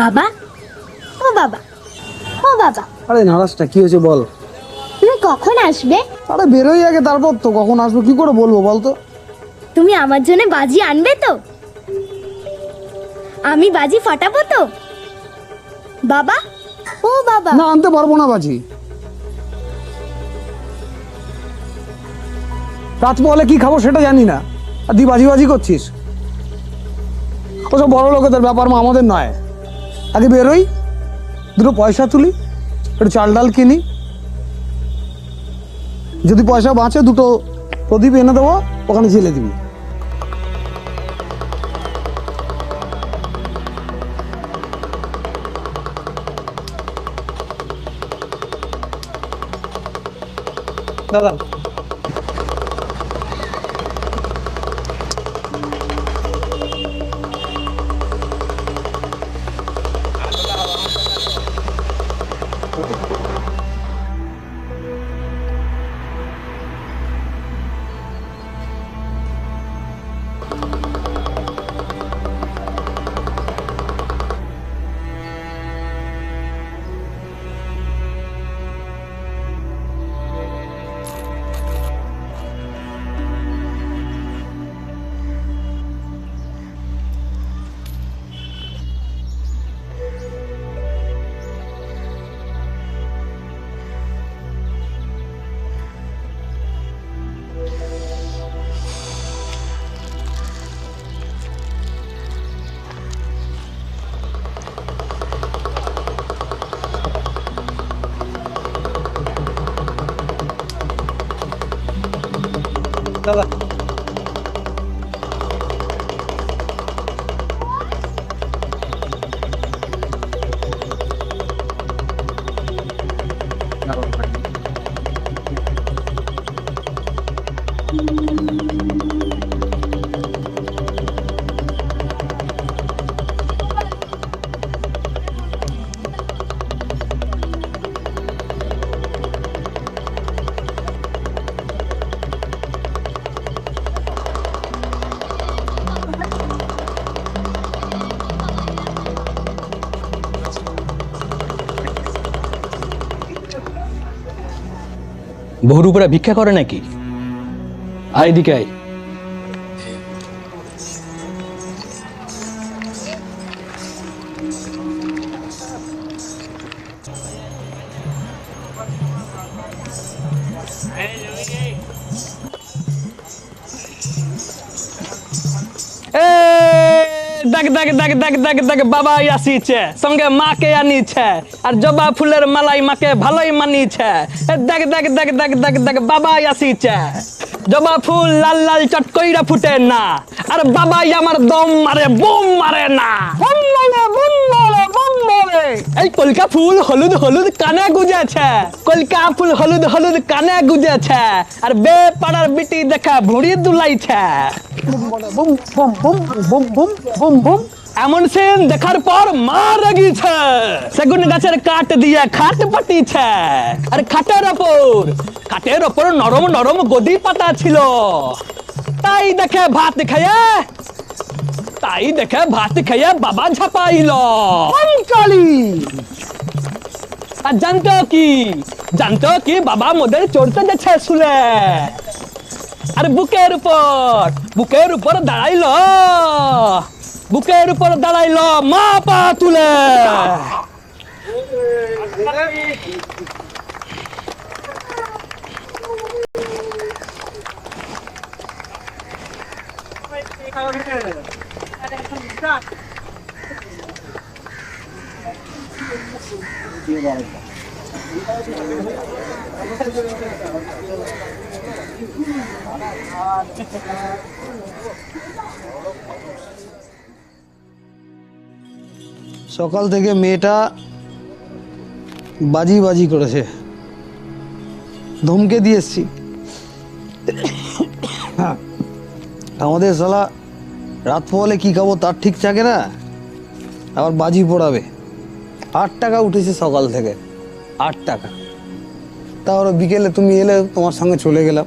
বাবা? ও বাবা। ও বাবা। আরে নারাজটা কি হয়েছে বল? তুমি কখন আসবে? আরে বেরোই আগে তারপর তো কখন আসব কি করে বলব বল তো? তুমি আমার জন্য বাজি আনবে তো? আমি বাজি ফাটাবো তো? বাবা? ও বাবা। না আনতে পারব না বাজি। রাত বলে কি খাব সেটা জানি না। আর তুই বাজি বাজি করছিস? ওসব বড় লোকেদের ব্যাপার মা আমাদের নয়। আগে বেরোই, দুটো পয়সা তুলি, একটু চাল ডাল কিনি। যদি পয়সা বাঁচে, দুটো প্রদীপ এনে দেবো, ওখানে ঝেলে দিবি। দাদা দাদা বহুর উপরে ভিক্ষা করে নাকি? আয় এদিকে আয়। এ, দেখ দেখ দেখ দেখ দেখ দেখ বাবাই আসিছে সঙ্গে মাকে আনিছে আর জবা ফুলের মালাই মাকে ভালোই মানিছে দেখ দেখ দেখ দেখ দেখ দেখ বাবাই আসিছে জবা ফুল লাল লাল চটকইরা ফুটে না আর বাবাই আমার দম মারে বুম মারে না বুম মারে বুম এই কলকা ফুল হলুদ হলুদ কানে গুজেছে। কলকা ফুল হলুদ হলুদ কানে গুজেছে। আর বে পাড়ার বিটি দেখা ভুড়ি দুলাইছে। Boom boom boom boom boom boom boom. এমন সিন দেখার পর মা রাগিছে। সেগুন গাছের কাঠ দিয়ে খাট পাটিছে। আর খাটের ওপর খাটের ওপর নরম নরম গদি পাতা ছিল। তাই দেখে ভাত খেয়ে তাই দেখে ভাত খেয়ে বাবা ঝাপাইল। কালি আর জানতো কি? জানতো কি বাবা মোদের চড়তে যাচ্ছে শুলে আর বুকের উপর বুকের উপর দাঁড়াইলো। বুকের উপর দাঁড়াইলো মা পা তুলে। সকাল থেকে মেয়েটা বাজি বাজি করেছে। ধমকে দিয়ে এসছি। হ্যাঁ, আমাদের শালা রাত পোয়ালে কি খাব তার ঠিক থাকে না? আবার বাজি পড়াবে। আট টাকা উঠেছে সকাল থেকে। আট টাকা। তারপরে বিকেলে তুমি এলে, তোমার সঙ্গে চলে গেলাম।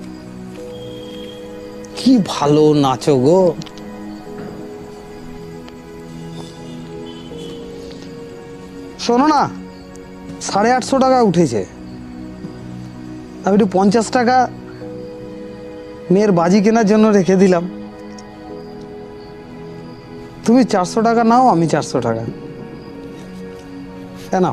কি ভালো নাচো গো। শোনো না, সাড়ে আটশো টাকা উঠেছে। আমি একটু পঞ্চাশ টাকা মেয়ের বাজি কেনার জন্য রেখে দিলাম। তুমি চারশো টাকা নাও আমি চারশো টাকা। কেন